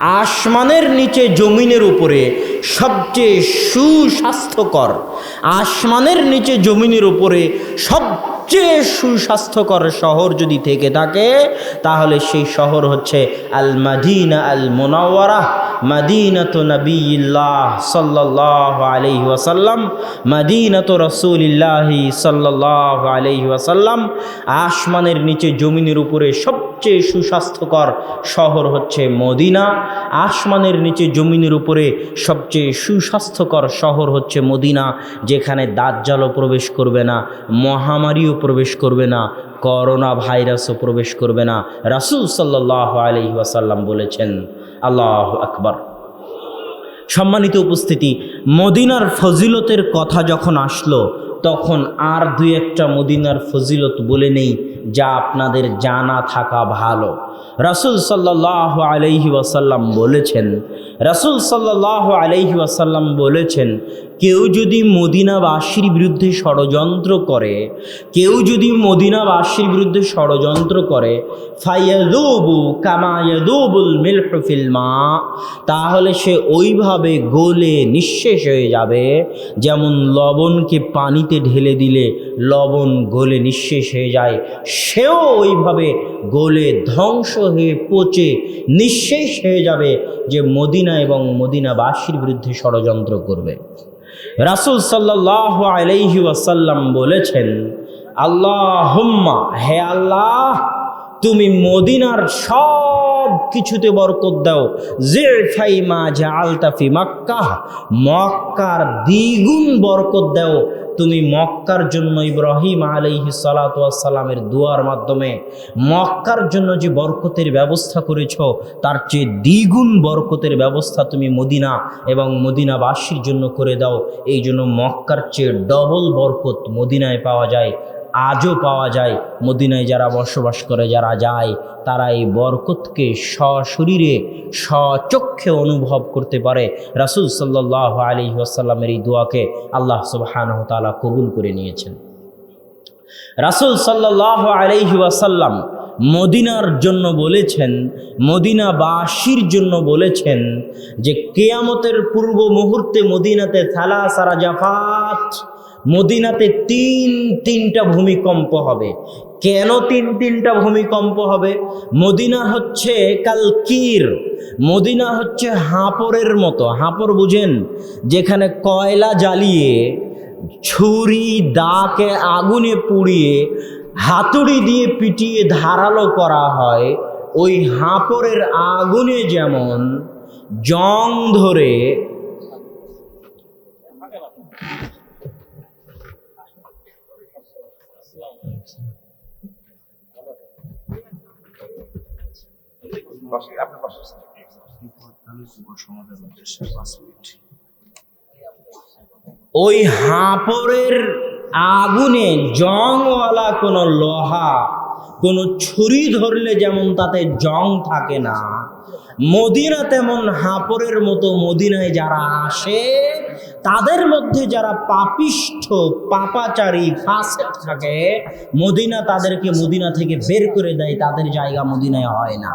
আসমানের নিচে জমিনের উপরে সবচেয়ে সুস্বাস্থ্যকর, আসমানের নিচে জমিনের উপরে সবচেয়ে সুস্বাস্থ্যকর শহর যদি থেকে থাকে, তাহলে সেই শহর হচ্ছে আল মাদিনা আল মোনাওয়ারা মাদিনাত নবীল্লাহ সাল্লাহ আলহি ওয়াসাল্লাম, মাদিনাত রসুলিল্লাহি সাল্লাহ আলহি ওয়াসাল্লাম, আসমানের নিচে জমিনের উপরে সবচেয়ে সুস্বাস্থ্যকর শহর হচ্ছে মদিনা। আসমানের নিচে জমিনের উপরে সবচেয়ে সুস্বাস্থ্যকর শহর হচ্ছে মদিনা, যেখানে দাজ্জালও প্রবেশ করবে না, মহামারীও প্রবেশ করবে না করোনা ভাইরাসও প্রবেশ করবে না। রাসুল সাল্লাহ আলহি ওয়াসাল্লাম বলেছেন, আল্লাহ আকবর। সম্মানিত উপস্থিতি, মদিনার ফজিলতের কথা যখন আসলো, তখন আর দুই একটা মদিনার ফজিলত বলে নেই যা আপনাদের জানা থাকা ভালো। রসুল সাল্লাহ আলহি ওয়াসাল্লাম বলেছেন, রসুল সাল্লাহ আলহি ওয়াসাল্লাম বলেছেন কেউ যদি মদিনাবাসীর বিরুদ্ধে ষড়যন্ত্র করে, কেউ যদি মদিনাবাসীর বিরুদ্ধে ষড়যন্ত্র করে ফাইয়াদুবু কামায়াদুবুল মিলফিল মা, তাহলে সে ওইভাবে গলে নিঃশেষ হয়ে যাবে। যেমন লবণকে পানিতে ঢেলে দিলে লবণ গলে নিঃশেষ হয়ে যায়, সেও ওইভাবে গলে ধ্বংস হয়ে পচে নিঃশেষ হয়ে যাবে যে মদিনা এবং মদিনাবাসীর বিরুদ্ধে ষড়যন্ত্র করবে। রাসুল সাল্লাহ আলাইহি ওয়াসাল্লাম বলেছেন আল্লাহ হে আল্লাহ, তুমি মদিনার সব কিছুতে বরকত দাও। যে ফাইমা জা আলতাফি মক্কা মক্কার দ্বিগুণ বরকত দাও। তুমি মক্কার জন্য ইব্রাহিম আলাইহি সালাতামের দুয়ার মাধ্যমে মক্কার জন্য যে বরকতের ব্যবস্থা করেছ, তার চেয়ে দ্বিগুণ বরকতের ব্যবস্থা তুমি মদিনা এবং মদিনাবাসীর জন্য করে দাও। এই জন্য মক্কার চেয়ে ডবল বরকত মদিনায় পাওয়া যায়। আজও পাওয়া যায়। মদিনায় যারা বসবাস করে, যারা যায়, তারা এই বরকতকে সশরীরে, সচক্ষে অনুভব করতে পারে। রাসুল সাল্লাহ আলী আসাল্লামের এই দোয়াকে আল্লাহ সুবাহানহ তালা কবুল করে নিয়েছেন। রাসুল সাল্লাহ আলহি ওয়াসাল্লাম মদিনার জন্য বলেছেন, মদিনাবাসীর জন্য বলেছেন যে, কেয়ামতের পূর্ব মুহূর্তে মদিনাতে থালা সারা জাফাত মদিনাতে তিন, তিনটা ভূমিকম্প হবে। কেন তিন, তিনটা ভূমিকম্প হবে? মদিনা হচ্ছে কালকির। মদিনা হচ্ছে হাঁপড়ের মতো। হাঁপড় বুঝেন, যেখানে কয়লা জ্বালিয়ে, ছুরি দাকে আগুনে পুড়িয়ে, হাতুড়ি দিয়ে পিটিয়ে ধারালো করা হয়, ওই হাঁপড়ের আগুনে যেমন জং ধরে আপনার পাশে সমাধান উদ্দেশ্যে পাঁচ মিনিট ওই হাঁপড়ের আগুনে জংওয়ালা কোনো লোহা, কোনো ছুরি ধরলে যেমন তাতে জং থাকে না, মদিনা তেমন হাঁপড়ের মতো মদিনায় যারা আসে তাদের মধ্যে যারা পাপিষ্ঠ, পাপাচারী, ফাসেক থাকে, মদিনা তাদেরকে মদিনা থেকে বের করে দেয়, তাদের জায়গা মদিনায় হয় না।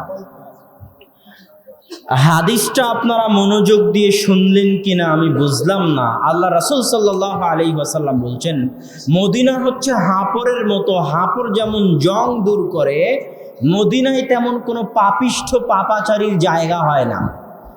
হাদিসটা আপনারা মনোযোগ দিয়ে শুনলেন কিনা আমি বুঝলাম না। আল্লাহ রাসুল সাল্লাহ আলি ওয়াসাল্লাম বলছেন, মদিনা হচ্ছে হাঁপড়ের মতো হাঁপড় যেমন জং দূর করে, মদিনায় তেমন কোনো পাপিষ্ঠ, পাপাচারীর জায়গা হয় না।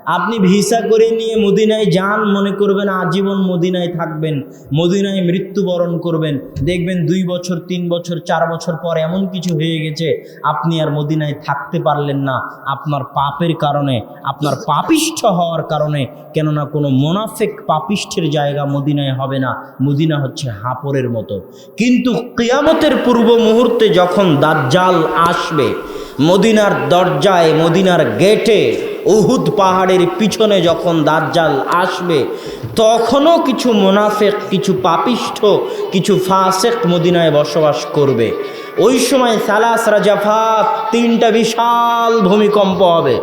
আপনি ভিসা করে নিয়ে মদিনায় যান, মনে করবেন আজীবন মদিনায় থাকবেন, মদিনায় মৃত্যুবরণ করবেন। দেখবেন দুই বছর, তিন বছর, চার বছর পর এমন কিছু হয়ে গেছে, আপনি আর মদিনায় থাকতে পারলেন না। আপনার পাপের কারণে, আপনার পাপিষ্ঠ হওয়ার কারণে, কেননা কোনো মোনাফেক পাপিষ্ঠের জায়গা মদিনায় হবে না। মদিনা হচ্ছে হাঁপড়ের মতো। কিন্তু কেয়ামতের পূর্ব মুহূর্তে যখন দাজ্জাল আসবে, মদিনার দরজায়, মদিনার গেটে উহুদ পাহাড়ের পিছনে যখন দাজ্জাল আসবে, তখনও কিছু মোনাফেক, কিছু পাপিষ্ঠ, কিছু ফাসেক মদিনায় বসবাস করবে। ওই সময় সালাস, রাজাফাত তিনটা বিশাল ভূমিকম্প হবে।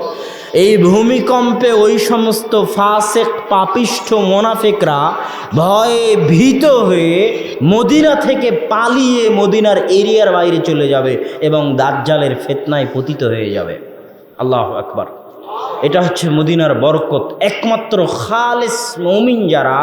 এই ভূমিকম্পে ওই সমস্ত ফাসেক, পাপিষ্ঠ মোনাফেকরা ভয়ে ভীত হয়ে মদিনা থেকে পালিয়ে মদিনার এরিয়ার বাইরে চলে যাবে এবং দাজ্জালের ফেতনায় পতিত হয়ে যাবে। আল্লাহ আকবার। এটা হচ্ছে মদিনার বরকত। একমাত্র খালেস মমিন যারা,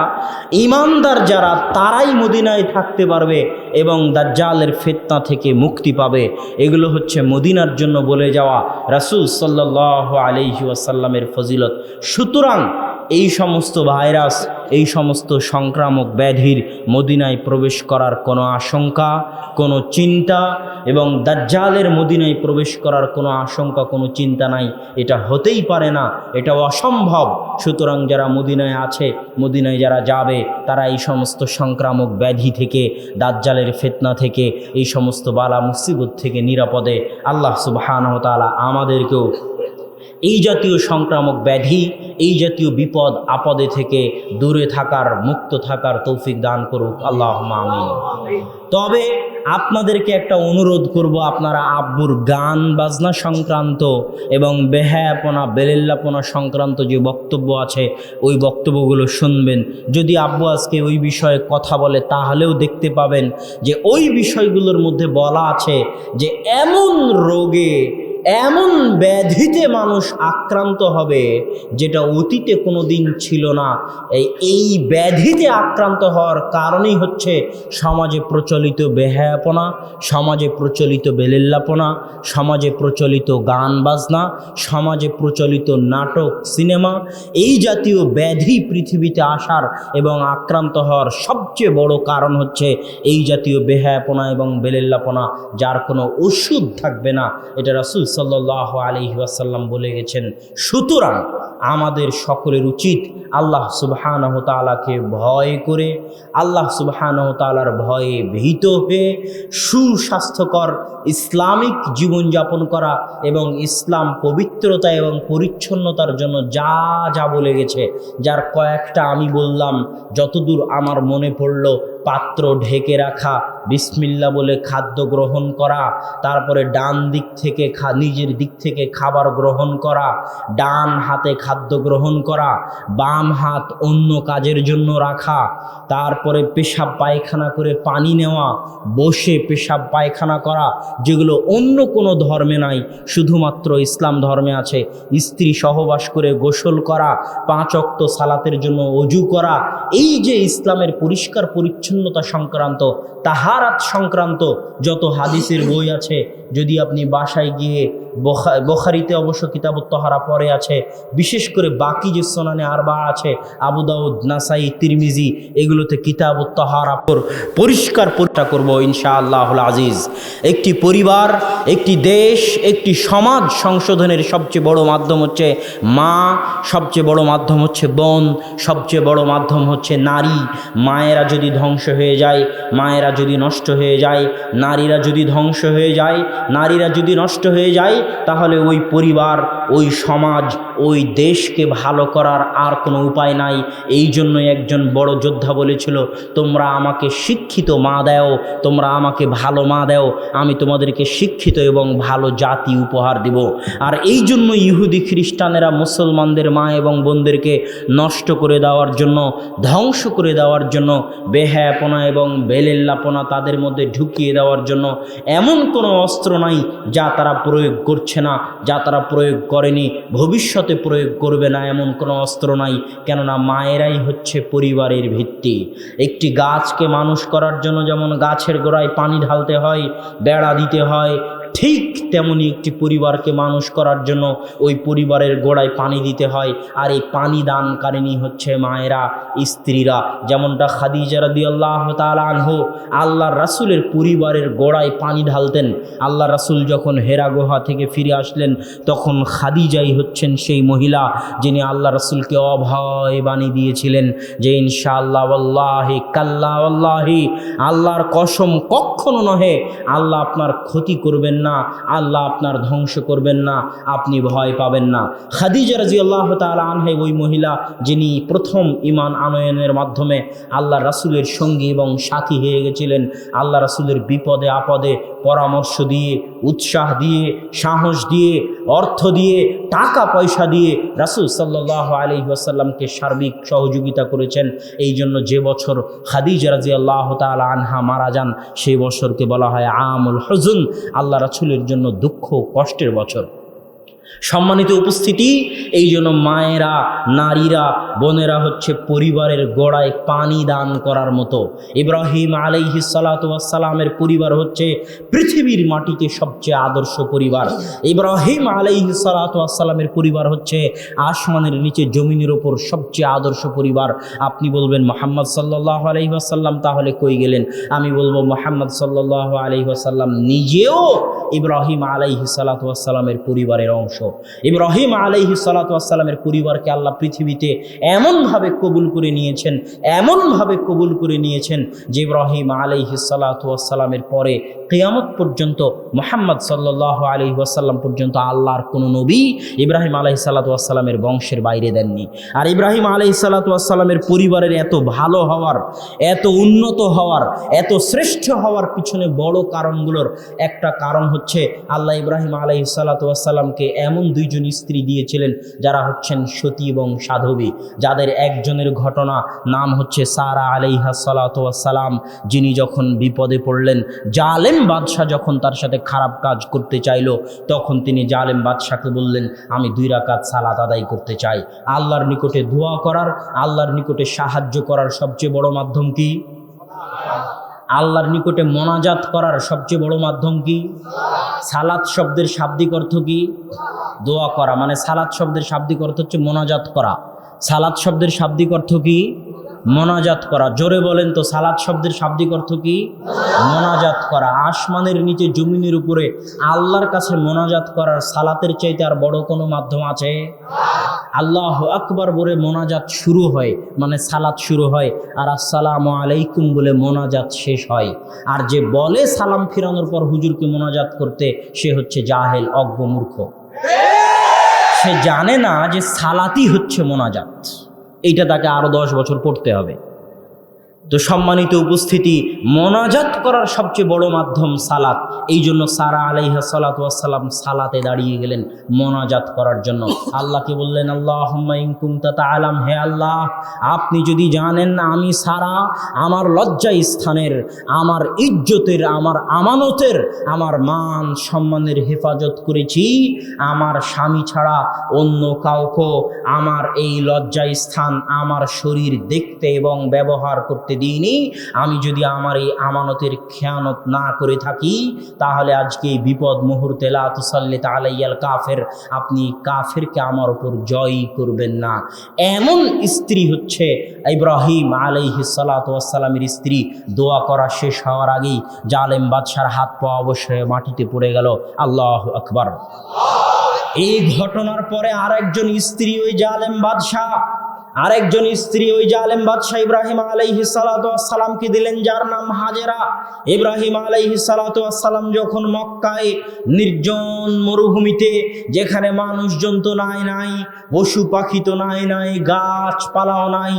ইমানদার যারা, তারাই মদিনায় থাকতে পারবে এবং দাজ্জালের ফেতনা থেকে মুক্তি পাবে। এগুলো হচ্ছে মদিনার জন্য বলে যাওয়া রাসুল সাল্লাহ আলহি ওয়াসাল্লামের ফজিলত। সুতরাং এই সমস্ত ভাইরাস এই সমস্ত সংক্রামক ব্যাধির মদিনায় প্রবেশ করার কোনো আশঙ্কা, কোনো চিন্তা এবং দাজ্জালের মদিনায় প্রবেশ করার কোনো আশঙ্কা, কোনো চিন্তা নাই। এটা হতেই পারে না, এটা অসম্ভব। সুতরাং যারা মদিনায় আছে, মদিনায় যারা যাবে, তারা এই সমস্ত সংক্রামক ব্যাধি থেকে, দাজ্জালের ফেতনা থেকে, এই সমস্ত বালা মুসিবত থেকে নিরাপদে আল্লাহ সুবাহানহ তালা আমাদেরকেও এই জাতীয় সংক্রামক ব্যাধি, এই জাতীয় বিপদ আপদে থেকে দূরে থাকার, মুক্ত থাকার তৌফিক দান করুক। আল্লাহ আমিন। তবে আপনাদেরকে একটা অনুরোধ করব, আপনারা আব্বুর গান বাজনা সংক্রান্ত এবং বেহায়াপনা, বেলেল্লাপনা সংক্রান্ত যে বক্তব্য আছে, ওই বক্তব্যগুলো শুনবেন। যদি আব্বু আজকে ওই বিষয়ে কথা বলে, তাহলেও দেখতে পাবেন যে ওই বিষয়গুলোর মধ্যে বলা আছে যে, এমন রোগে এমন ব্যাধিতে মানুষ আক্রান্ত হবে যেটা অতীতে কোনো দিন ছিল না। এই ব্যাধিতে আক্রান্ত হওয়ার কারণেই হচ্ছে সমাজে প্রচলিত বেহায়াপনা, সমাজে প্রচলিত বেলেল্লাপনা, সমাজে প্রচলিত গান বাজনা, সমাজে প্রচলিত নাটক, সিনেমা। এই জাতীয় ব্যাধি পৃথিবীতে আসার এবং আক্রান্ত হওয়ার সবচেয়ে বড় কারণ হচ্ছে এই জাতীয় বেহায়াপনা এবং বেলেল্লাপনা, যার কোনো ওষুধ থাকবে না। এটা রাসুল সাল্লাহ আলহি ওয়াসাল্লাম বলে গেছেন, সুতরাং আমাদের সকলের উচিত আল্লাহ সুবহানহ তালাকে ভয় করে, আল্লাহ সুবহানহ তালার ভয়ে ভীত হয়ে সুস্বাস্থ্যকর ইসলামিক জীবনযাপন করা এবং ইসলাম পবিত্রতা এবং পরিচ্ছন্নতার জন্য যা যা বলে গেছে, যার কয়েকটা আমি বললাম, যতদূর আমার মনে পড়ল পাত্র ঢেকে রাখা, বিসমিল্লা বলে খাদ্য গ্রহণ করা, তারপরে ডান দিক থেকে খা, নিজের দিক থেকে খাবার গ্রহণ করা, ডান হাতে খাদ্য গ্রহণ করা, বাম হাত অন্য কাজের জন্য রাখা, তারপরে পেশাব পায়খানা করে পানি নেওয়া, বসে পেশাব পায়খানা করা, যেগুলো অন্য কোনো ধর্মে নাই, শুধুমাত্র ইসলাম ধর্মে আছে। স্ত্রী সহবাস করে গোসল করা, পাঁচ অক্ত সালাতের জন্য অজু করা, এই যে ইসলামের পরিষ্কার পরিচ্ছন্নতা সংক্রান্ত তাহারাত সংক্রান্ত যত হাদিসের বই আছে যদি আপনি বাসায় গিয়ে বখারিতে অবশ্য কিতাবত তহারা পরে আছে। বিশেষ করে বাকি যে সোনানে আরবা আছে, আবু দাউদ, নাসাই, তিরমিজি, এগুলোতে কিতাবত তহারা পরিষ্কার পরিষ্কার করব ইনশা আল্লাহুল আজিজ। একটি পরিবার, একটি দেশ, একটি সমাজ সংশোধনের সবচেয়ে বড় মাধ্যম হচ্ছে মা, সবচেয়ে বড় মাধ্যম হচ্ছে বোন, সবচেয়ে বড় মাধ্যম হচ্ছে নারী। মায়েরা যদি ধ্বংস হয়ে যায়, মায়েরা যদি নষ্ট হয়ে যায়, নারীরা যদি ধ্বংস হয়ে যায়, নারীরা যদি নষ্ট হয়ে যায় তাহলে ওই পরিবার, ওই সমাজ, ওই দেশকে ভালো করার আর কোনো উপায় নাই। এই জন্য একজন বড় যোদ্ধা বলেছিল, তোমরা আমাকে শিক্ষিত মা দেও, তোমরা আমাকে ভালো মা দেও, আমি তোমাদেরকে শিক্ষিত এবং ভালো জাতি উপহার দিব। আর এই জন্য ইহুদি খ্রিস্টানেরা মুসলমানদের মা এবং বোনদেরকে নষ্ট করে দেওয়ার জন্য, ধ্বংস করে দেওয়ার জন্য, বেহায়াপনা এবং বেলেল্লাপনা তাদের মধ্যে ঢুকিয়ে দেওয়ার জন্য এমন কোনো অস্ত্র নাই যা তারা প্রয়োগ করছে না, যা তারা প্রয়োগ করেনি, ভবিষ্যতে প্রয়োগ করবে না এমন কোনো অস্ত্র নাই, কেননা মায়েরাই হচ্ছে পরিবারের ভিত্তি। একটি গাছকে মানুষ করার জন্য যেমন গাছের গোড়ায় পানি ঢালতে হয়, বেড়া দিতে হয় ঠিক তেমনি একটি পরিবারকে মানুষ করার জন্য ওই পরিবারের গোড়ায় পানি দিতে হয়। আর এই পানি দানকারিনী হচ্ছে মায়েরা, স্ত্রীরা। যেমনটা খাদিজা রাদি আল্লাহ তালানহ আল্লাহ রাসুলের পরিবারের গোড়ায় পানি ঢালতেন। আল্লাহ রাসুল যখন হেরা গুহা থেকে ফিরে আসলেন, তখন খাদিজাই হচ্ছেন সেই মহিলা যিনি আল্লাহ রাসুলকে অভয় বাণী দিয়েছিলেন যে, ইনশাআল্লাহ আল্লাহি কাল্লা আল্লাহি আল্লাহর কসম কখনো নহে, আল্লাহ আপনার ক্ষতি করবেন না, আল্লাহ আপনার ধ্বংস করবেন না, আপনি ভয় পাবেন না। খাদিজা রাজি আল্লাহ তালা আনহে ওই মহিলা যিনি প্রথম ইমান আনয়নের মাধ্যমে আল্লাহ রাসুলের সঙ্গী এবং সাথী হয়ে গেছিলেন আল্লাহ রাসুলের বিপদে আপদে পরামর্শ দিয়ে, উৎসাহ দিয়ে, সাহস দিয়ে, অর্থ দিয়ে, টাকা পয়সা দিয়ে রাসুল সাল্লাহ আলি ওয়াসাল্লামকে সার্বিক সহযোগিতা করেছেন। এই জন্য যে বছর খাদিজা রাজি আল্লাহ তালা আনহা মারা যান, সেই বছরকে বলা হয় আমুল হজুন। আল্লাহ রাসুলের জন্য দুঃখ কষ্টের বছর। সম্মানিত উপস্থিতি, এই জন্য মায়েরা, নারীরা, বোনেরা হচ্ছে পরিবারের গোড়ায় পানি দান করার মতো। ইব্রাহিম আলাইহি সালাতামের পরিবার হচ্ছে পৃথিবীর মাটিতে সবচেয়ে আদর্শ পরিবার। ইব্রাহিম আলাইহি সালাতামের পরিবার হচ্ছে আসমানের নিচে জমিনের ওপর সবচেয়ে আদর্শ পরিবার। আপনি বলবেন, মোহাম্মদ সাল্লাহ আলহিহাসাল্লাম তাহলে কই গেলেন? আমি বলব, মোহাম্মদ সাল্লাহ আলহিহাসাল্লাম নিজেও ইব্রাহিম আলাইহি সালাতামের পরিবারের অংশ। ইব্রাহিম আলাইহি সালাতামের পরিবারকে আল্লাহ পৃথিবীতে এমনভাবে কবুল করে নিয়েছেন, এমনভাবে কবুল করে নিয়েছেন যে ইব্রাহিম আলাইহি সালাতামের পরে কেয়ামত পর্যন্ত, মোহাম্মদ সাল্লাহ আলহি ওয়াসাল্লাম পর্যন্ত আল্লাহর কোনো নবী ইব্রাহিম আলহি সাল্লাতামের বংশের বাইরে দেননি। আর ইব্রাহিম আলহি সাল্লাতামের পরিবারের এত ভালো হওয়ার, এত উন্নত হওয়ার, এত শ্রেষ্ঠ হওয়ার পিছনে বড় কারণগুলোর একটা কারণ হচ্ছে আল্লাহ ইব্রাহিম আলহি সাল্লাতামকে এমন দুইজন স্ত্রী দিয়েছিলেন যারা হচ্ছেন সতী এবং সাধবী, যাদের একজনের ঘটনা নাম হচ্ছে সারা আলাইহা সালাতাম যিনি যখন বিপদে পড়লেন, জালেম বাদশাহ যখন তার সাথে খারাপ কাজ করতে চাইলো, তখন তিনি জালেম বাদশাহকে বললেন, আমি দুই রাকাত সালাত আদায় করতে চাই। আল্লাহর নিকটে দোয়া করার, আল্লাহর নিকটে সাহায্য করার সবচেয়ে বড় মাধ্যম কি? আল্লাহর নিকটে মোনাজাত করার সবচেয়ে বড় মাধ্যম কি? সালাত শব্দের শাব্দিক অর্থ কি? দোয়া করা। মানে সালাত শব্দের শাব্দিক অর্থ হচ্ছে মোনাজাত করা। সালাত শব্দের শাব্দিক অর্থ কি? মোনাজাত করা। জোরে বলেন তো সালাত শব্দের শাব্দিক অর্থ কি? মোনাজাত করা। আসমানের নিচে জমিনের উপরে আল্লাহর কাছে মোনাজাত করার সালাতের চাইতে আর বড় কোনো মাধ্যম আছে? আল্লাহ আকবার বলে মোনাজাত শুরু হয় মানে সালাত শুরু হয়, আর আসসালামু আলাইকুম বলে মোনাজাত শেষ হয়। আর যে বলে সালাম ফিরানোর পর হুজুরকে মোনাজাত করতে, সে হচ্ছে জাহেল, অজ্ঞ মূর্খ। সে জানে না যে সালাতই হচ্ছে মোনাজাত। এইটা তাকে আরও দশ বছর পড়তে হবে। তো সম্মানিত উপস্থিতি, মোনাজাত করার সবচেয়ে বড় মাধ্যম সালাত। এই জন্য সারা আলাইহা সালাতাম সালাতে দাঁড়িয়ে গেলেন মোনাজাত করার জন্য। আল্লাহকে বললেন আল্লাহ তা আলাম হে আল্লাহ, আপনি যদি জানেন না আমি সারা, আমার লজ্জা স্থানের, আমার ইজ্জতের, আমার আমানতের, আমার মান সম্মানের হেফাজত করেছি, আমার স্বামী ছাড়া অন্য কাউকে আমার এই লজ্জা স্থান, আমার শরীর দেখতে এবং ব্যবহার করতে দিইনি। আমি যদি আমার এই আমানতের খেয়ানত না করে থাকি, তাহলে আজকে বিপদ মুহূর্তে লাতুসাল্লিত আলাইয়াল কাফের, আপনি কাফেরকে আমার ওপর জয়ই করবেন না। এমন স্ত্রী হচ্ছে ইব্রাহিম আলাইহি সালাতামের স্ত্রী। দোয়া করা শেষ হওয়ার আগেই জালেম বাদশার হাত পা অবশ্যই মাটিতে পড়ে গেল। আল্লাহ আকবর। এই ঘটনার পরে আরেকজন স্ত্রী ওই জালেম বাদশাহ আরেকজন স্ত্রী ওই জালেম বাদশাহ ইব্রাহিম আলাইহি সালাতামকে দিলেন, যার নাম হাজেরা। ইব্রাহিম আলাইহি সালাতাম যখন মক্কায় নির্জন মরুভূমিতে, যেখানে মানুষজন তো নাই নাই, পশু পাখি তো নাই নাই গাছপালাও নাই,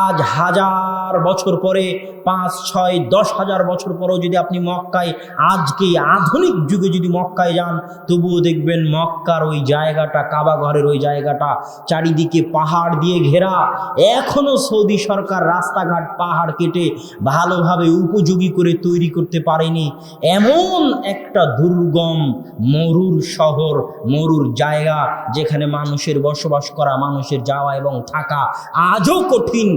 আজ হাজার বছর পরে, পাঁচ, ছয়, দশ হাজার বছর পরেও যদি আপনি মক্কায় আজকে আধুনিক যুগে যদি মক্কায় যান, তবুও দেখবেন মক্কার ওই জায়গাটা, কাবা ঘরের ওই জায়গাটা, চারিদিকে পাহাড় দিয়ে ঘেরা এখনও সৌদি সরকার রাস্তাঘাট, পাহাড় কেটে ভালোভাবে উপযোগী করে তৈরি করতে পারেনি। এমন একটা দুর্গম, মরুর শহর, মরুর জায়গা যেখানে মানুষের বসবাস করা, মানুষের যাওয়া এবং থাকা আজও কঠিন।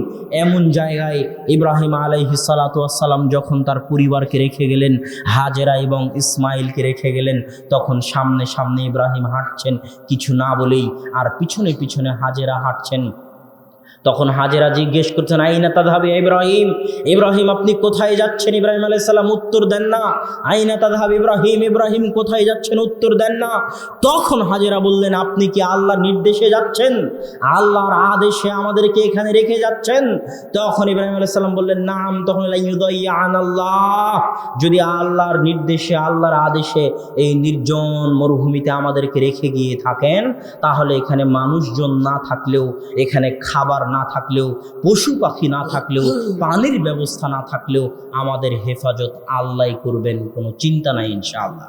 এমন জায়গায় ইব্রাহিম আলাইহি সালাতাম যখন তার পরিবারকে রেখে গেলেন, হাজেরা এবং ইসমাইলকে রেখে গেলেন, তখন সামনে সামনে ইব্রাহিম হাঁটছেন, কিছু না বলেই আর পিছনে পিছনে হাজেরা হাঁটছেন। তখন হাজেরা জিজ্ঞেস করছেন, আইনা তাধাবে ইব্রাহিম? ইব্রাহিম, আপনি কোথায় যাচ্ছেন? ইব্রাহিম আলাইসাল্লাম উত্তর দেন না। আইনা তাধাব ইব্রাহিম? ইব্রাহিম কোথায় যাচ্ছেন? উত্তর দেন না। তখন হাজেরা বললেন, আপনি কি আল্লাহর নির্দেশে যাচ্ছেন? আল্লাহর আদেশে আমাদেরকে এখানে রেখে যাচ্ছেন? তখন ইব্রাহিম আলাইসাল্লাম বললেন, নাম। তখন আল্লাহ। যদি আল্লাহর নির্দেশে, আল্লাহর আদেশে এই নির্জন মরুভূমিতে আমাদেরকে রেখে গিয়ে থাকেন, তাহলে এখানে মানুষজন না থাকলেও এখানে খাবার না থাকলেও, পশু পাখি না থাকলেও, পানির ব্যবস্থা না থাকলেও আমাদের হেফাজত আল্লাহ করবেন, কোনো চিন্তা নাই ইনশাআল্লাহ।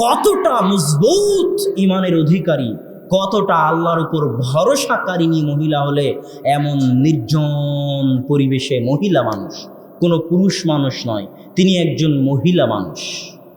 কতটা মজবুত ইমানের অধিকারী, কতটা আল্লাহর উপর ভরসাকারিনী মহিলা হলে এমন নির্জন পরিবেশে মহিলা মানুষ, কোনো পুরুষ মানুষ নয়, তিনি একজন মহিলা মানুষ।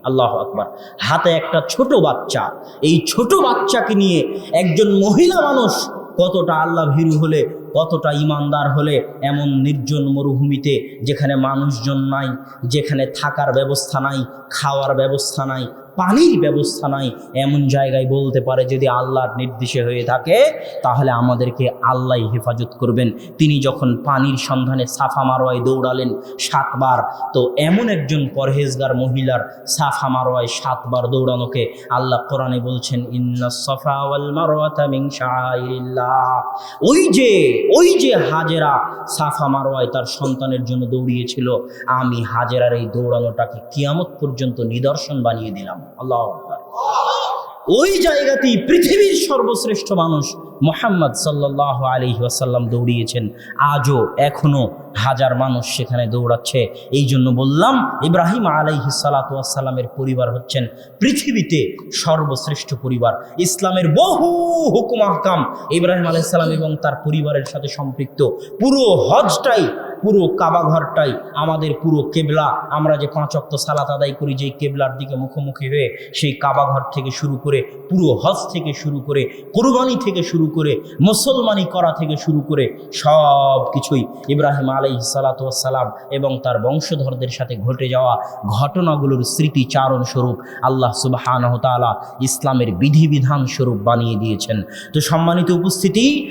আল্লাহ আকবার। হাতে একটা ছোট বাচ্চা, এই ছোট বাচ্চাকে নিয়ে একজন মহিলা মানুষ কতটা আল্লাহ ভীরু হলে, কতটা ইমানদার হলে এমন নির্জন মরুভূমিতে যেখানে মানুষজন নাই, যেখানে থাকার ব্যবস্থা নাই, খাওয়ার ব্যবস্থা নাই পানির ব্যবস্থা নাই। এমন জায়গায় বলতে পারে, যদি আল্লাহর নির্দেশে হয়ে থাকে, তাহলে আমাদেরকে আল্লাহ হেফাজত করবেন। তিনি যখন পানির সন্ধানে সাফা মারোয়ায় দৌড়ালেন সাতবার, তো এমন একজন পরহেজগার মহিলার সাফা মারোয়ায় সাতবার দৌড়ানোকে আল্লাহ কোরআনে বলছেন, ইন্না সফা ওই যে ওই যে হাজেরা সাফা মারোয়ায় তার সন্তানের জন্য দৌড়িয়েছিল, আমি হাজেরার এই দৌড়ানোটাকে কিয়ামত পর্যন্ত নিদর্শন বানিয়ে দিলাম। ওই জায়গাতেই পৃথিবীর সর্বশ্রেষ্ঠ মানুষ মোহাম্মদ সাল্লাহ আলী দৌড়িয়েছেন। আজও এখনও হাজার মানুষ সেখানে দৌড়াচ্ছে। এই জন্য বললাম, ইব্রাহিম আলাইহি সালাতামের পরিবার হচ্ছেন পৃথিবীতে সর্বশ্রেষ্ঠ পরিবার। ইসলামের বহু হুকুম আহকাম ইব্রাহিম আলাইসাল্লাম এবং তার পরিবারের সাথে সম্পৃক্ত। পুরো হজটাই পুরো কাবা ঘরটাই আমাদের পুরো কেবলা। আমরা যে পাঁচ অক্ত সালাত আদায় করি, যেই কেবলার দিকে মুখোমুখি হয়ে সেই কাবা ঘর থেকে শুরু করে, পুরো হজ থেকে শুরু করে, কোরবানি থেকে শুরু করে, মুসলমানি করা থেকে শুরু করে সব কিছুই ইব্রাহিম আলাই সালাতাম এবং তার বংশধরদের সাথে ঘটে যাওয়া ঘটনাগুলোর স্মৃতিচারণ স্বরূপ আল্লাহ সুবাহ ইসলামের বিধিবিধান স্বরূপ বানিয়ে দিয়েছেন। তো সম্মানিত উপস্থিতি